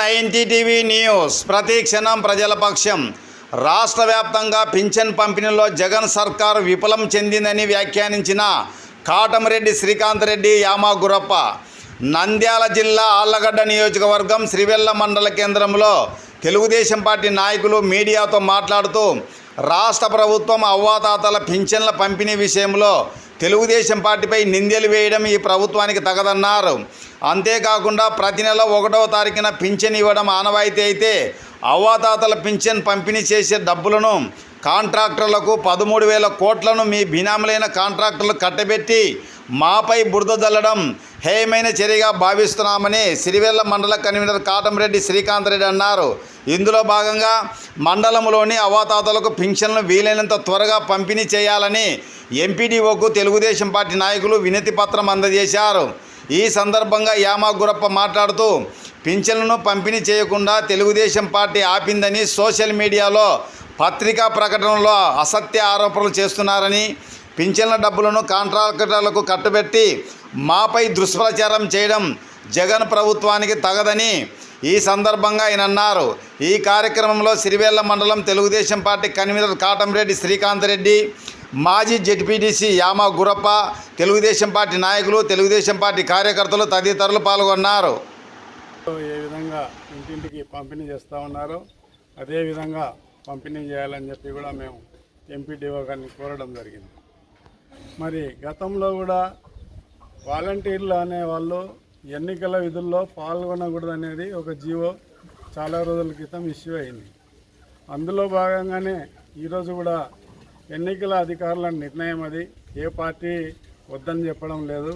Ninety TV news. ప్రతి క్షణం ప్రజల పక్షం. రాష్ట్ర వ్యాప్తంగా పింఛన్ పంపిణీలో జగన్ సర్కార్ విఫలం చెందిందని వ్యాఖ్యానించిన కాటమరెడ్డి శ్రీకాంత్ రెడ్డి యామా గురప్ప నంద్యాల జిల్లా ఆళ్ళగడ్డ నియోజకవర్గం శ్రీవెల్ల మండల కేంద్రంలో తెలుగుదేశం పార్టీ నాయకులు మీడియాతో మాట్లాడుతూ రాష్ట్ర ప్రభుత్వం అవ్వాతాతల పింఛన్ల పంపిణీ విషయంలో తెలుగుదేశం పార్టీపై నిందెలు వేయడం ఈ ప్రభుత్వానికి తగదన్నారు. అంతేకాకుండా ప్రతి నెల ఒకటవ తారీఖున పింఛన్ ఇవ్వడం ఆనవాయితీ అయితే అవ్వాతాతల పింఛన్ పంపిణీ చేసే డబ్బులను కాంట్రాక్టర్లకు పదమూడు వేల కోట్లను మీ బినాములైన కాంట్రాక్టర్లు కట్టబెట్టి మాపై బురద జల్లడం హేయమైన చర్యగా భావిస్తున్నామని సిరివెల్ల మండల కన్వీనర్ కాటంరెడ్డి శ్రీకాంత్ రెడ్డి అన్నారు. ఇందులో భాగంగా మండలంలోని అవాతాతలకు పింఛన్లు వీలైనంత త్వరగా పంపిణీ చేయాలని ఎంపీడీఓకు తెలుగుదేశం పార్టీ నాయకులు వినతి పత్రం అందజేశారు. ఈ సందర్భంగా యామా గురప్ప మాట్లాడుతూ పింఛన్లను పంపిణీ చేయకుండా తెలుగుదేశం పార్టీ ఆపిందని సోషల్ మీడియాలో పత్రికా ప్రకటనలో అసత్య ఆరోపణలు చేస్తున్నారని పింఛన్ల డబ్బులను కాంట్రాక్టర్లకు కట్టుబెట్టి మాపై దుష్ప్రచారం చేయడం జగన్ ప్రభుత్వానికి తగదని ఈ సందర్భంగా ఆయన అన్నారు. ఈ కార్యక్రమంలో సిరివేళ్ళ మండలం తెలుగుదేశం పార్టీ కన్వీనర్ కాటంరెడ్డి శ్రీకాంత్ రెడ్డి మాజీ జెడ్పీటీసీ యామా గురప్ప తెలుగుదేశం పార్టీ నాయకులు తెలుగుదేశం పార్టీ కార్యకర్తలు తదితరులు పాల్గొన్నారు. ఏ విధంగా ఇంటింటికి పంపిణీ చేస్తూ ఉన్నారో అదేవిధంగా పంపిణీ చేయాలని చెప్పి కూడా మేము ఎంపీడీఓ గారిని కోరడం జరిగింది. మరి గతంలో కూడా వాలంటీర్లు అనేవాళ్ళు ఎన్నికల విధుల్లో పాల్గొనకూడదు అనేది ఒక జీవో చాలా రోజుల క్రితం ఇష్యూ అయింది. అందులో భాగంగానే ఈరోజు కూడా ఎన్నికల అధికారుల నిర్ణయం అది. ఏ పార్టీ వద్దని చెప్పడం లేదు.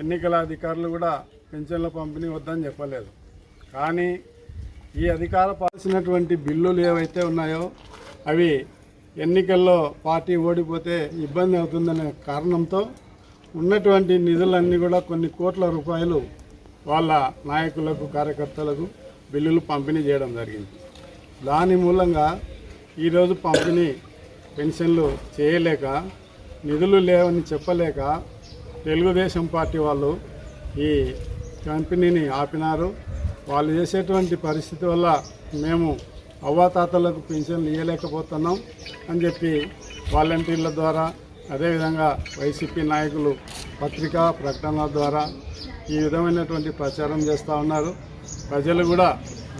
ఎన్నికల అధికారులు కూడా పెన్షన్ల పంపిణీ వద్దని చెప్పలేదు. కానీ ఈ అధికార పాల్సినటువంటి బిల్లులు ఏవైతే ఉన్నాయో అవి ఎన్నికల్లో పార్టీ ఓడిపోతే ఇబ్బంది అవుతుందనే కారణంతో ఉన్నటువంటి నిధులన్నీ కూడా కొన్ని కోట్ల రూపాయలు వాళ్ళ నాయకులకు కార్యకర్తలకు బిల్లులు పంపిణీ చేయడం జరిగింది. దాని మూలంగా ఈరోజు పంపిణీ పెన్షన్లు చేయలేక నిధులు లేవని చెప్పలేక తెలుగుదేశం పార్టీ వాళ్ళు ఈ కంపెనీని ఆపినారు. వాళ్ళు చేసేటువంటి పరిస్థితి వల్ల మేము అవ్వాతాతలకు పెన్షన్లు ఇవ్వలేకపోతున్నాం అని చెప్పి వాలంటీర్ల ద్వారా అదేవిధంగా వైసీపీ నాయకులు పత్రికా ప్రకటనల ద్వారా ఈ విధమైనటువంటి ప్రచారం చేస్తూ ఉన్నారు. ప్రజలు కూడా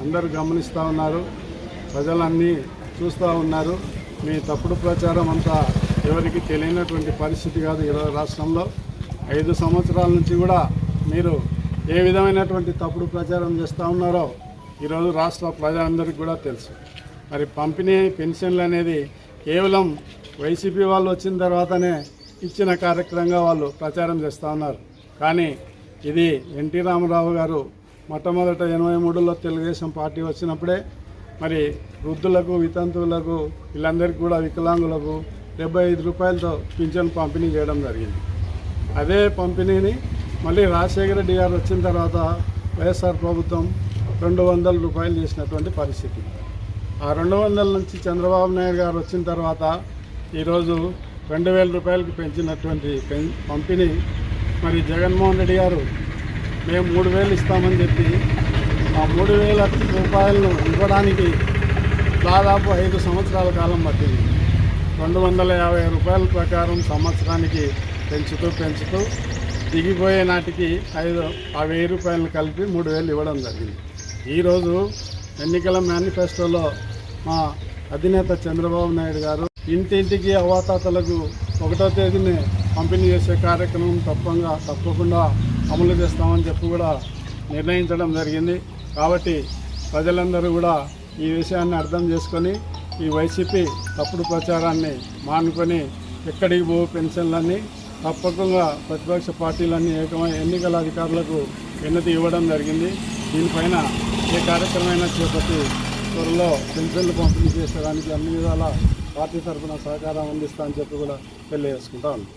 అందరూ గమనిస్తూ ఉన్నారు. ప్రజలన్నీ చూస్తూ ఉన్నారు. మీ తప్పుడు ప్రచారం అంతా ఎవరికి తెలియనటువంటి పరిస్థితి కాదు ఈరోజు రాష్ట్రంలో. ఐదు సంవత్సరాల నుంచి కూడా మీరు ఏ విధమైనటువంటి తప్పుడు ప్రచారం చేస్తూ ఉన్నారో ఈరోజు రాష్ట్ర ప్రజలందరికీ కూడా తెలుసు. మరి పంపిణీ పెన్షన్లు అనేది కేవలం వైసీపీ వాళ్ళు వచ్చిన తర్వాతనే ఇచ్చిన కార్యక్రమంగా వాళ్ళు ప్రచారం చేస్తూ ఉన్నారు. కానీ ఇది ఎన్టీ రామారావు గారు మొట్టమొదట ఎనభై మూడులో తెలుగుదేశం పార్టీ వచ్చినప్పుడే మరి వృద్ధులకు వితంతువులకు వీళ్ళందరికీ కూడా వికలాంగులకు డెబ్బై ఐదు రూపాయలతో పింఛన్ పంపిణీ చేయడం జరిగింది. అదే పంపిణీని మళ్ళీ రాజశేఖర రెడ్డి గారు వచ్చిన తర్వాత వైఎస్ఆర్ ప్రభుత్వం రెండు వందల రూపాయలు చేసినటువంటి పరిస్థితి. ఆ రెండు వందల నుంచి చంద్రబాబు నాయుడు గారు వచ్చిన తర్వాత ఈరోజు రెండు వేల రూపాయలకు పెంచినటువంటి పంపిణీ మరి జగన్మోహన్ రెడ్డి గారు మేము మూడు వేలు ఇస్తామని చెప్పి ఆ మూడు వేల రూపాయలను ఇవ్వడానికి దాదాపు ఐదు సంవత్సరాల కాలం పట్టింది. రెండు వందల యాభై రూపాయల ప్రకారం సంవత్సరానికి పెంచుతూ పెంచుతూ దిగిపోయే నాటికి ఐదు ఆ వెయ్యి రూపాయలను కలిపి మూడు వేలు ఇవ్వడం జరిగింది. ఈరోజు ఎన్నికల మేనిఫెస్టోలో మా అధినేత చంద్రబాబు నాయుడు గారు ఇంటింటికి అవాతాతలకు ఒకటో తేదీని పంపిణీ చేసే కార్యక్రమం తప్పంగా తప్పకుండా అమలు చేస్తామని చెప్పి కూడా నిర్ణయించడం జరిగింది. కాబట్టి ప్రజలందరూ కూడా ఈ విషయాన్ని అర్థం చేసుకొని ఈ వైసీపీ తప్పుడు ప్రచారాన్ని మానుకొని ఎక్కడికి పో పెన్షన్లన్నీ తప్పకుండా ప్రతిపక్ష పార్టీలన్నీ ఏకమై ఎన్నికల అధికారులకు విన్నతి ఇవ్వడం జరిగింది. దీనిపైన ఏ కార్యక్రమైనా చేపట్టి త్వరలో పెన్షన్లు పంపిణీ చేసేదానికి అన్ని విధాల పార్టీ తరఫున సహకారం అందిస్తా అని చెప్పి కూడా తెలియజేసుకుంటా ఉన్నాం.